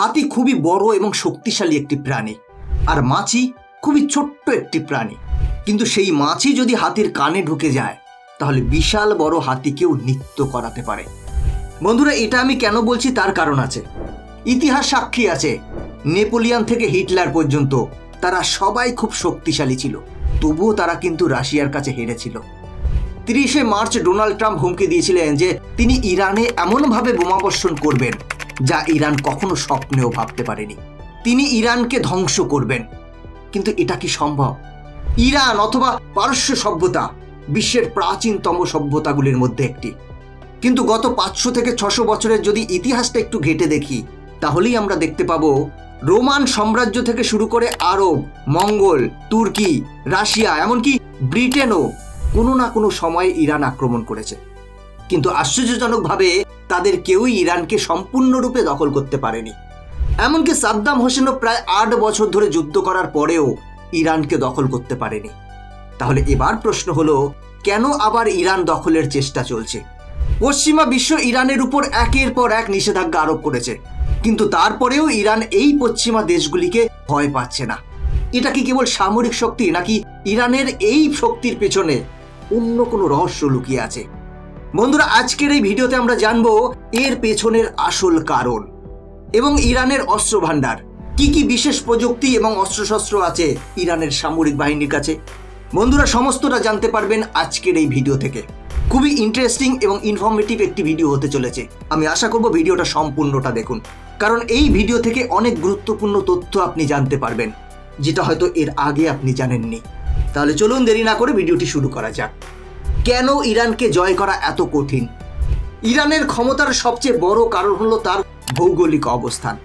হাতি খুবই বড় এবং শক্তিশালী একটি প্রাণী, আর মাছি খুবই ছোট্ট একটি প্রাণী। কিন্তু সেই মাছি যদি হাতির কানে ঢুকে যায়, তাহলে বিশাল বড় হাতিকেও নৃত্য করাতে পারে। বন্ধুরা, এটা আমি কেন বলছি তার কারণ আছে। ইতিহাস সাক্ষী আছে, নেপোলিয়ান থেকে হিটলার পর্যন্ত তারা সবাই খুব শক্তিশালী ছিল, তবুও তারা কিন্তু রাশিয়ার কাছে হেরেছিল। তিরিশে মার্চ ডোনাল্ড ট্রাম্প হুমকি দিয়েছিলেন যে তিনি ইরানে এমনভাবে বোমাবর্ষণ করবেন যা ইরান কখনো স্বপ্নেও ভাবতে পারেনি। তিনি ইরানকে ধ্বংস করবেন। কিন্তু এটা কি সম্ভব? ইরান অথবা পারস্য সভ্যতা বিশ্বের প্রাচীনতম সভ্যতাগুলির মধ্যে একটি। কিন্তু গত পাঁচশো থেকে ছশো বছরের যদি ইতিহাসটা একটু ঘেটে দেখি, তাহলেই আমরা দেখতে পাবো রোমান সাম্রাজ্য থেকে শুরু করে আরব, মঙ্গল, তুর্কি, রাশিয়া, এমনকি ব্রিটেনও কোনো না কোনো সময়ে ইরান আক্রমণ করেছে। কিন্তু আশ্চর্যজনকভাবে তাদের কেউই ইরানকে সম্পূর্ণরূপে দখল করতে পারেনি। এমনকি সাদ্দাম হোসেনও প্রায় আট বছর ধরে যুদ্ধ করার পরেও ইরানকে দখল করতে পারেনি। তাহলে এবার প্রশ্ন হলো, কেন আবার ইরান দখলের চেষ্টা চলছে? পশ্চিমা বিশ্ব ইরানের উপর একের পর এক নিষেধাজ্ঞা আরোপ করেছে। কিন্তু তারপরেও ইরান এই পশ্চিমা দেশগুলিকে ভয় পাচ্ছে না। এটা কি কেবল সামরিক শক্তি নাকি ইরানের এই শক্তির পেছনে অন্য কোনো রহস্য লুকিয়ে আছে? বন্ধুরা, আজকের এই ভিডিওতে আমরা জানব এর পেছনের আসল কারণ এবং ইরানের অস্ত্র ভাণ্ডার কি কি বিশেষ প্রযুক্তি এবং অস্ত্রশস্ত্র আছে ইরানের সামরিক বাহিনীর কাছে? বন্ধুরা, সমস্তটা জানতে পারবেন আজকের এই ভিডিও থেকে। খুবই ইন্টারেস্টিং এবং ইনফরমেটিভ একটি ভিডিও হতে চলেছে। আমি আশা করব ভিডিওটা সম্পূর্ণটা দেখুন। কারণ এই ভিডিও থেকে অনেক গুরুত্বপূর্ণ তথ্য আপনি জানতে পারবেন, যেটা হয়তো এর আগে আপনি জানেননি। তাহলে চলুন দেরি না করে ভিডিওটি শুরু করা যাক। কেন ইরানকে জয় করা এত কঠিন? ইরানের ক্ষমতার সবচেয়ে বড় কারণ হলো তার ভৌগোলিক অবস্থান।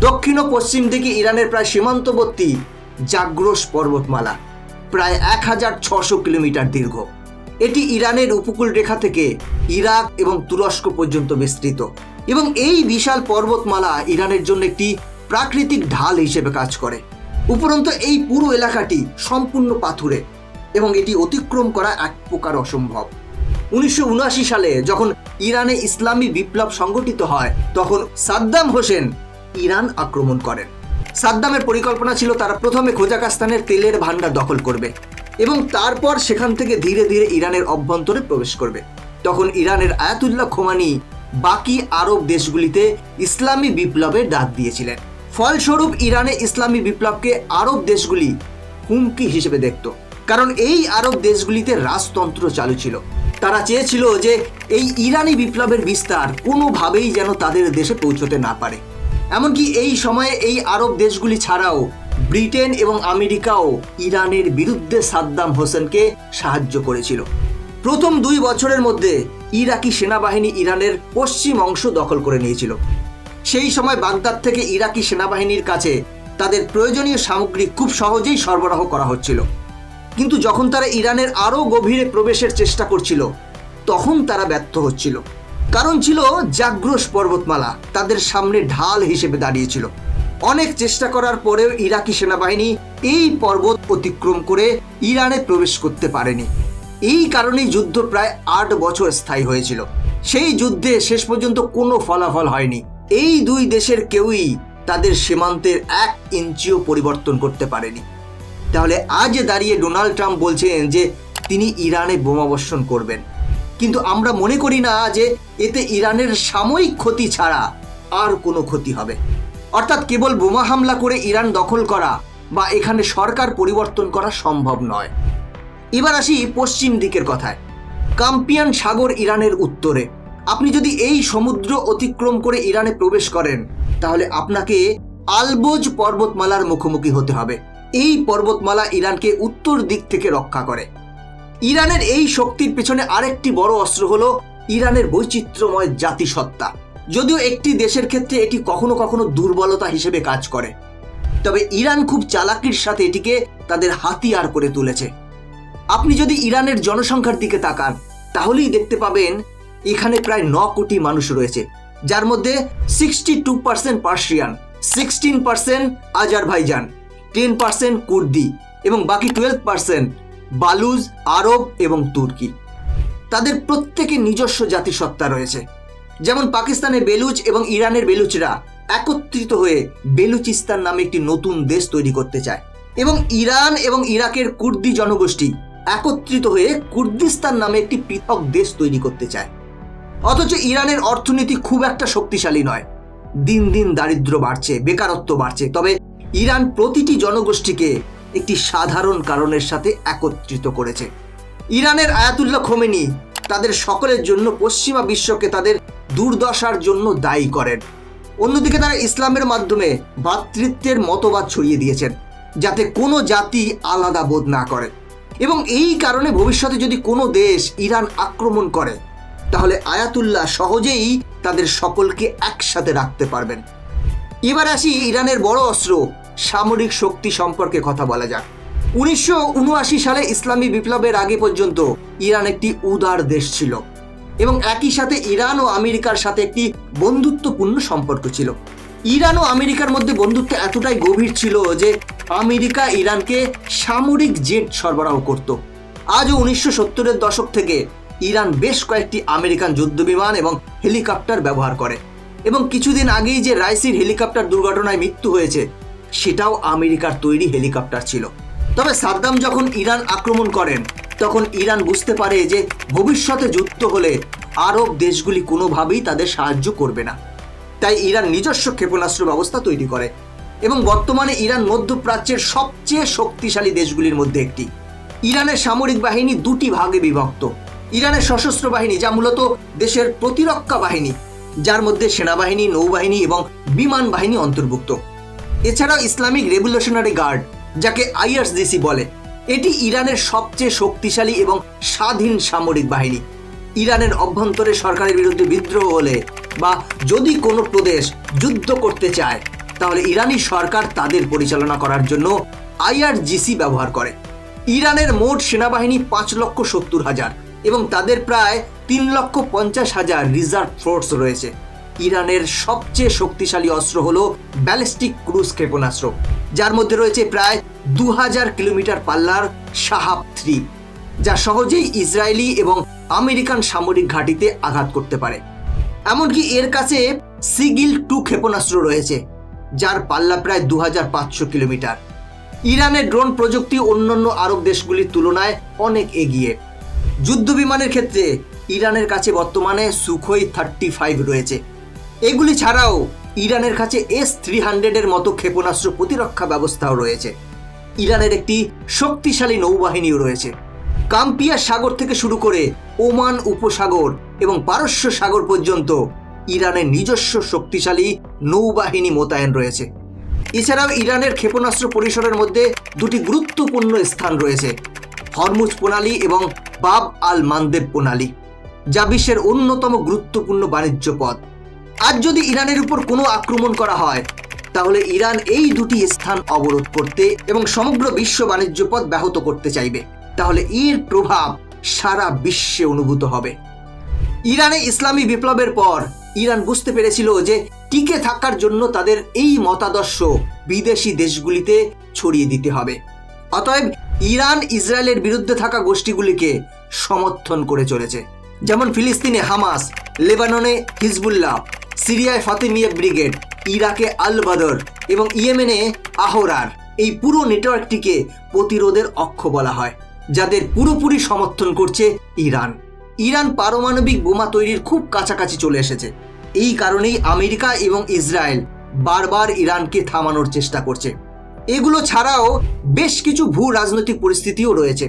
দক্ষিণ ও পশ্চিম দিকে ইরানের প্রায় সীমান্তবর্তী জাগ্রস পর্বতমালা, প্রায় এক হাজার ছশো কিলোমিটার দীর্ঘ। এটি ইরানের উপকূল রেখা থেকে ইরাক এবং তুরস্ক পর্যন্ত বিস্তৃত। এবং এই বিশাল পর্বতমালা ইরানের জন্য একটি প্রাকৃতিক ঢাল হিসেবে কাজ করে। উপরন্তু এই পুরো এলাকাটি সম্পূর্ণ পাথুরে। এবং এটি অতিক্রম করা এক প্রকার অসম্ভব। উনিশশো উনআশি সালে যখন ইরানে ইসলামী বিপ্লব সংগঠিত হয়, তখন সাদ্দাম হোসেন ইরান আক্রমণ করেন। সাদ্দামের পরিকল্পনা ছিল তারা প্রথমে খোজাকাস্তানের তেলের ভান্ডার দখল করবে এবং তারপর সেখান থেকে ধীরে ধীরে ইরানের অভ্যন্তরে প্রবেশ করবে। তখন ইরানের আয়াতুল্লাহ খোমানি বাকি আরব দেশগুলিতে ইসলামী বিপ্লবের ডাক দিয়েছিলেন। ফলস্বরূপ, ইরানে ইসলামী বিপ্লবকে আরব দেশগুলি হুমকি হিসেবে দেখত। কারণ এই আরব দেশগুলিতে রাজতন্ত্র চালু ছিল। তারা চেয়েছিল যে এই ইরানি বিপ্লবের বিস্তার কোনোভাবেই যেন তাদের দেশে পৌঁছতে না পারে। এমনকি এই সময়ে এই আরব দেশগুলি ছাড়াও ব্রিটেন এবং আমেরিকাও ইরানের বিরুদ্ধে সাদ্দাম হোসেনকে সাহায্য করেছিল। প্রথম দুই বছরের মধ্যে ইরাকি সেনাবাহিনী ইরানের পশ্চিম অংশ দখল করে নিয়েছিল। সেই সময় বাগদাদ থেকে ইরাকি সেনাবাহিনীর কাছে তাদের প্রয়োজনীয় সামগ্রী খুব সহজেই সরবরাহ করা হচ্ছিল। কিন্তু যখন তারা ইরানের আরও গভীরে প্রবেশের চেষ্টা করছিল, তখন তারা ব্যর্থ হচ্ছিল। কারণ ছিল জাগ্রস পর্বতমালা, তাদের সামনে ঢাল হিসেবে দাঁড়িয়েছিল। অনেক চেষ্টা করার পরেও ইরাকি সেনাবাহিনী এই পর্বত অতিক্রম করে ইরানে প্রবেশ করতে পারেনি। এই কারণেই যুদ্ধ প্রায় আট বছর স্থায়ী হয়েছিল। সেই যুদ্ধে শেষ পর্যন্ত কোনো ফলাফল হয়নি। এই দুই দেশের কেউই তাদের সীমান্তের এক ইঞ্চিও পরিবর্তন করতে পারেনি। তাহলে আজ দাঁড়িয়ে ডোনাল্ড ট্রাম্প বলছেন যে তিনি ইরানে বোমাবর্ষণ করবেন। কিন্তু আমরা মনে করি না যে এতে ইরানের সাময়িক ক্ষতি ছাড়া আর কোনো ক্ষতি হবে। অর্থাৎ কেবল বোমা হামলা করে ইরান দখল করা বা এখানে সরকার পরিবর্তন করা সম্ভব নয়। এবার আসি পশ্চিম দিকের কথায়। কাম্পিয়ান সাগর ইরানের উত্তরে। আপনি যদি এই সমুদ্র অতিক্রম করে ইরানে প্রবেশ করেন, তাহলে আপনাকে আলবোজ পর্বতমালার মুখোমুখি হতে হবে। এই পর্বতমালা ইরানকে উত্তর দিক থেকে রক্ষা করে। ইরানের এই শক্তির পেছনে আরেকটি বড় অস্ত্র হলো ইরানের বৈচিত্র্যময় জাতিসত্তা। যদিও একটি দেশের ক্ষেত্রে এটি কখনো কখনো দুর্বলতা হিসেবে কাজ করে। তবে ইরান খুব চালাকির সাথে এটিকে তাদের হাতিয়ার করে তুলেছে। আপনি যদি ইরানের জনসংখ্যার দিকে তাকান, তাহলেই দেখতে পাবেন এখানে প্রায় ন কোটি মানুষ রয়েছে, যার মধ্যে sixty two percent Persian sixteen percent Azerbaijan ten percent কুর্দি এবং বাকি টুয়েলভ পার্সেন্ট বালুজ আরব এবং তুর্কি। তাদের প্রত্যেকে নিজস্ব জাতিসত্তা রয়েছে। যেমন পাকিস্তানের বেলুচ এবং ইরানের বেলুচরা একত্রিত হয়ে বেলুচিস্তান নামে একটি নতুন দেশ তৈরি করতে চায় এবং ইরান এবং ইরাকের কুর্দি জনগোষ্ঠী একত্রিত হয়ে কুর্দিস্তান নামে একটি পৃথক দেশ তৈরি করতে চায়। অথচ ইরানের অর্থনীতি খুব একটা শক্তিশালী নয়। দিন দিন দারিদ্র্য বাড়ছে, বেকারত্ব বাড়ছে। তবে ইরান প্রতিটি জনগোষ্ঠীকে একটি সাধারণ কারণের সাথে একত্রিত করেছে। ইরানের আয়াতুল্লাহ খোমেনি তাদের সকলের জন্য পশ্চিমা বিশ্বকে তাদের দুর্দশার জন্য দায়ী করেন। অন্যদিকে তারা ইসলামের মাধ্যমে ভ্রাতৃত্বের মতবাদ ছড়িয়ে দিয়েছেন, যাতে কোনো জাতি আলাদা বোধ না করে। এবং এই কারণে ভবিষ্যতে যদি কোনো দেশ ইরান আক্রমণ করে, তাহলে আয়াতুল্লাহ সহজেই তাদের সকলকে একসাথে রাখতে পারবেন। এবার আসি ইরানের বড় অস্ত্র সামরিক শক্তি সম্পর্কে কথা বলা যাক। উনিশশো উনআশি সালে ইসলামী বিপ্লবের আগে পর্যন্ত ইরান একটি উদার দেশ ছিল এবং একই সাথে ইরান ও আমেরিকার সাথে একটি বন্ধুত্বপূর্ণ সম্পর্ক ছিল। ইরান ও আমেরিকার মধ্যে বন্ধুত্ব এতটাই গভীর ছিল যে আমেরিকা ইরানকে সামরিক জেট সরবরাহ করত। আজও উনিশশো সত্তরের দশক থেকে ইরান বেশ কয়েকটি আমেরিকান যুদ্ধবিমান এবং হেলিকপ্টার ব্যবহার করে এবং কিছুদিন আগেই যে রাইসির হেলিকপ্টার দুর্ঘটনায় মৃত্যু হয়েছে সেটাও আমেরিকার তৈরি হেলিকপ্টার ছিল। তবে সাদ্দাম যখন ইরান আক্রমণ করেন, তখন ইরান বুঝতে পারে যে ভবিষ্যতে যুদ্ধ হলে আরব দেশগুলি কোনোভাবেই তাদের সাহায্য করবে না। তাই ইরান নিজস্ব ক্ষেপণাস্ত্র ব্যবস্থা তৈরি করে এবং বর্তমানে ইরান মধ্যপ্রাচ্যের সবচেয়ে শক্তিশালী দেশগুলির মধ্যে একটি। ইরানের সামরিক বাহিনী দুটি ভাগে বিভক্ত। ইরানের সশস্ত্র বাহিনী, যা মূলত দেশের প্রতিরক্ষা বাহিনী, যার মধ্যে সেনাবাহিনী, নৌবাহিনী এবং বিমান বাহিনী অন্তর্ভুক্ত। এছাড়াও ইসলামিক রেভলিউশনারি গার্ড, যাকে আইআরসিসি বলে। এটি ইরানের সবচেয়ে শক্তিশালী এবং স্বাধীন সামরিক বাহিনী। ইরানের অভ্যন্তরে সরকারের বিরুদ্ধে বিদ্রোহ হলে বা যদি কোনো প্রদেশ যুদ্ধ করতে চায়, তাহলে ইরানি সরকার তাদের পরিচালনা করার জন্য আইআরজিসি ব্যবহার করে। ইরানের মোট সেনাবাহিনী পাঁচ লক্ষ সত্তর হাজার এবং তাদের প্রায় তিন লক্ষ পঞ্চাশ হাজার রিজার্ভ ফোর্স রয়েছে। ইরানের সবচেয়ে শক্তিশালী অস্ত্র হল ব্যালিস্টিক ক্রুজ ক্ষেপণাস্ত্র, যার মধ্যে রয়েছে প্রায় দু হাজার কিলোমিটার পাল্লার সাহাব থ্রি, যা সহজেই ইসরায়েলি এবং আমেরিকান সামরিক ঘাঁটিতে আঘাত করতে পারে। এমনকি এর কাছে সিগিল টু ক্ষেপণাস্ত্র রয়েছে, যার পাল্লা প্রায় দু হাজার পাঁচশো কিলোমিটার। ইরানের ড্রোন প্রযুক্তি অন্যান্য আরব দেশগুলির তুলনায় অনেক এগিয়ে। যুদ্ধ বিমানের ক্ষেত্রে ইরানের কাছে বর্তমানে সুখোই থার্টি ফাইভ রয়েছে। এগুলি ছাড়াও ইরানের কাছে এস থ্রি হান্ড্রেডের মতো ক্ষেপণাস্ত্র প্রতিরক্ষা ব্যবস্থাও রয়েছে। ইরানের একটি শক্তিশালী নৌবাহিনীও রয়েছে। কাম্পিয়া সাগর থেকে শুরু করে ওমান উপসাগর এবং পারস্য সাগর পর্যন্ত ইরানের নিজস্ব শক্তিশালী নৌবাহিনী মোতায়েন রয়েছে। এছাড়াও ইরানের ক্ষেপণাস্ত্র পরিসরের মধ্যে দুটি গুরুত্বপূর্ণ স্থান রয়েছে, হরমুজ প্রণালী এবং বাব আল মানদেব প্রণালী, যা বিশ্বের অন্যতম গুরুত্বপূর্ণ বাণিজ্য পথ। আজ যদি ইরানের উপর কোনো আক্রমণ করা হয়, তাহলে ইরান এই দুটি স্থান অবরোধ করতে এবং সমগ্র বিশ্ব বাণিজ্য পথ ব্যাহত করতে চাইবে। তাহলে এর প্রভাব সারা বিশ্বে অনুভূত হবে। ইরানে ইসলামী বিপ্লবের পর ইরান বুঝতে পেরেছিল যে টিকে থাকার জন্য তাদের এই মতাদর্শ বিদেশি দেশগুলিতে ছড়িয়ে দিতে হবে। অতএব ইরান ইসরায়েলের বিরুদ্ধে থাকা গোষ্ঠীগুলিকে সমর্থন করে চলেছে। যেমন ফিলিস্তিনে হামাস, লেবাননে হিজবুল্লাহ, সিরিয়ায় ফাতিমিয়া ব্রিগেড, ইরাকে আল বদর এবং ইয়েমেনে আহরার। এই পুরো নেটওয়ার্কটিকে প্রতিরোধের অক্ষ বলা হয়, যাদের পুরোপুরি সমর্থন করছে ইরান। ইরান পারমাণবিক বোমা তৈরির খুব কাছাকাছি চলে এসেছে। এই কারণেই আমেরিকা এবং ইসরায়েল বারবার ইরানকে থামানোর চেষ্টা করছে। এগুলো ছাড়াও বেশ কিছু ভূ রাজনৈতিক পরিস্থিতিও রয়েছে,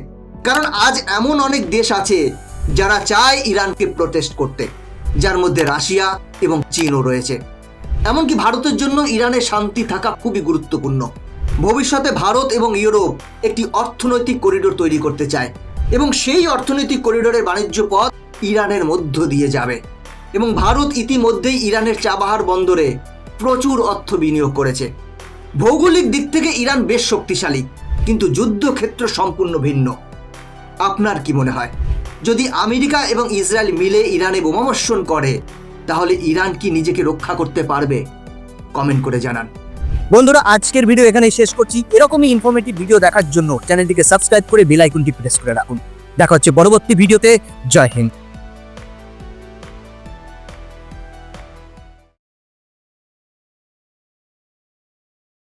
কারণ আজ এমন অনেক দেশ আছে যারা চায় ইরানকে প্রোটেস্ট করতে, যার মধ্যে রাশিয়া এবং চীনও রয়েছে। এমনকি ভারতের জন্য ইরানের শান্তি থাকা খুবই গুরুত্বপূর্ণ। ভবিষ্যতে ভারত এবং ইউরোপ একটি অর্থনৈতিক করিডোর তৈরি করতে চায় এবং সেই অর্থনৈতিক করিডোরের বাণিজ্য পথ ইরানের মধ্য দিয়ে যাবে। এবং ভারত ইতিমধ্যেই ইরানের চাবাহার বন্দরে প্রচুর অর্থ বিনিয়োগ করেছে। ভৌগোলিক দিক থেকে ইরান বেশ শক্তিশালী, কিন্তু যুদ্ধক্ষেত্র সম্পূর্ণ ভিন্ন। আপনার কি মনে হয়? যদি আমেরিকা এবং ইসরায়েল মিলে ইরানে বোমাবর্ষণ করে, তাহলে ইরান কি নিজেকে রক্ষা করতে পারবে? কমেন্ট করে জানান। বন্ধুরা, আজকের ভিডিও এখানে শেষ করছি। এরকমই ইনফরমেটিভ ভিডিও দেখার জন্য চ্যানেলটিকে সাবস্ক্রাইব করে বেল প্রেস করে রাখুন। দেখা হচ্ছে পরবর্তী ভিডিওতে জয় হিন্দ।